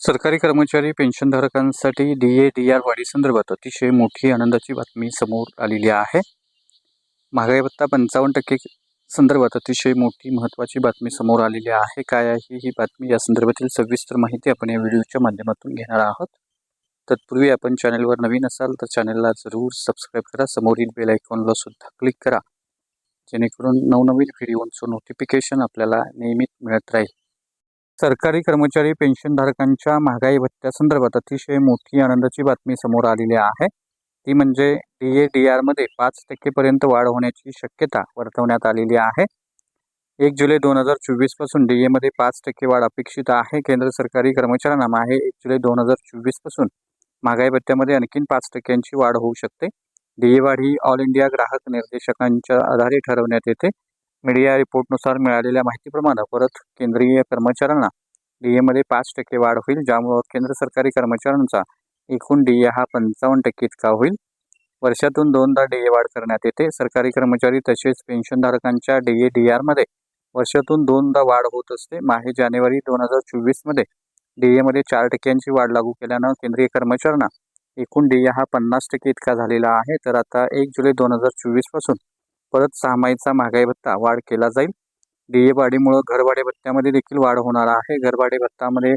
सरकारी कर्मचारी पेन्शनधारकांसाठी डी ए डी आर वाढीसंदर्भात अतिशय मोठी आनंदाची बातमी समोर आलेली आहे. महागाई भत्ता पंचावन्न टक्के संदर्भात अतिशय मोठी महत्त्वाची बातमी समोर आलेली आहे. काय आहे ही बातमी? या संदर्भातील सविस्तर माहिती आपण या व्हिडिओच्या माध्यमातून घेणार आहोत. तत्पूर्वी आपण चॅनलवर नवीन असाल तर चॅनलला जरूर सबस्क्राईब करा. समोरील बेल आयकॉनला सुद्धा क्लिक करा. जेणेकरून नवनवीन व्हिडिओचं नोटिफिकेशन आपल्याला नियमित मिळत राहील. सरकारी कर्मचारी पेन्शनधारकांच्या महागाई भत्त्यासंदर्भात अतिशय मोठी आनंदाची बातमी समोर आलेली आहे. ती म्हणजे डी ए डी आरमध्ये पाच टक्केपर्यंत वाढ होण्याची शक्यता वर्तवण्यात आलेली आहे. एक जुलै दोन हजार चोवीसपासून डी एमध्ये पाच टक्के वाढ अपेक्षित आहे. केंद्र सरकारी कर्मचाऱ्यांना माहे एक जुलै दोन हजार चोवीसपासून महागाई भत्त्यामध्ये आणखीन पाच टक्क्यांची वाढ होऊ शकते. डी ए वाढ ही ऑल इंडिया ग्राहक निर्देशकांच्या आधारे ठरवण्यात येते. मीडिया रिपोर्टनुसार मिळालेल्या माहितीप्रमाणे परत केंद्रीय कर्मचाऱ्यांना डी एमध्ये पाच टक्के वाढ होईल ज्यामुळं केंद्र सरकारी कर्मचाऱ्यांचा एकूण डी ए हा पंचावन्न टक्के इतका होईल. वर्षातून दोनदा डी ए वाढ करण्यात येते. सरकारी कर्मचारी तसेच पेन्शनधारकांच्या डी ए डी आरमध्ये वर्षातून दोनदा वाढ होत असते. माहे जानेवारी दोन हजार चोवीसमध्ये डी एमध्ये चार टक्क्यांची वाढ लागू केल्यानं केंद्रीय कर्मचाऱ्यांना एकूण डी ए हा पन्नास टक्के इतका झालेला आहे. तर आता एक जुलै दोन हजार चोवीसपासून परत सहामाहीचा महागाई भत्ता वाढ केला जाईल. डी ए वाढीमुळं घरभाडे भत्त्यामध्ये देखील वाढ होणार आहे. घरभाडे भत्तामध्ये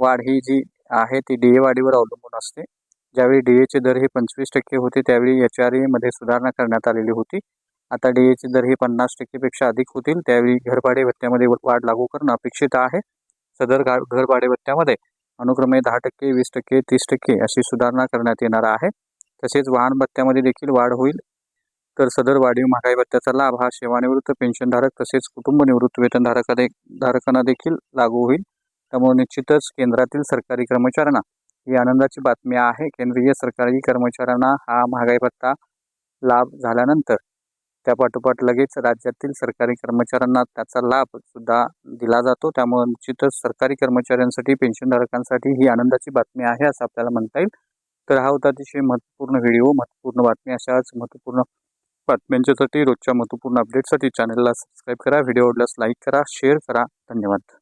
वाढ ही जी आहे ती डी ए वाढीवर अवलंबून असते. ज्यावेळी डी एचे दर हे पंचवीस टक्के होते त्यावेळी एच आर एमध्ये सुधारणा करण्यात आलेली होती. आता डी एचे दर हे पन्नास टक्केपेक्षा अधिक होतील. त्यावेळी घरभाडे भत्त्यामध्ये वाढ लागू करणं अपेक्षित आहे. सदर गा घरभाडे भत्त्यामध्ये अनुक्रमे दहा टक्के वीस टक्के तीस टक्के अशी सुधारणा करण्यात येणार आहे. तसेच वाहन भत्त्यामध्ये देखील वाढ होईल. तर सदर वाढीव महागाई भत्त्याचा लाभ हा सेवानिवृत्त पेन्शनधारक तसेच कुटुंब निवृत्त वेतनधारका दे धारकांना देखील लागू होईल. त्यामुळे निश्चितच केंद्रातील सरकारी कर्मचाऱ्यांना ही आनंदाची बातमी आहे. केंद्रीय सरकारी कर्मचाऱ्यांना हा महागाई भत्ता लाभ झाल्यानंतर त्यापाठोपाठ लगेच राज्यातील सरकारी कर्मचाऱ्यांना त्याचा लाभ सुद्धा दिला जातो. त्यामुळे निश्चितच सरकारी कर्मचाऱ्यांसाठी पेन्शनधारकांसाठी ही आनंदाची बातमी आहे असं आपल्याला म्हणता येईल. तर हा होता अतिशय महत्त्वपूर्ण व्हिडिओ महत्त्वपूर्ण बातमी. अशाच महत्त्वपूर्ण बातम्यांच्यासाठी रोजच्या महत्त्वपूर्ण अपडेटसाठी चॅनलला सबस्क्राईब करा. व्हिडिओ आवडल्यास लाईक करा शेअर करा. धन्यवाद.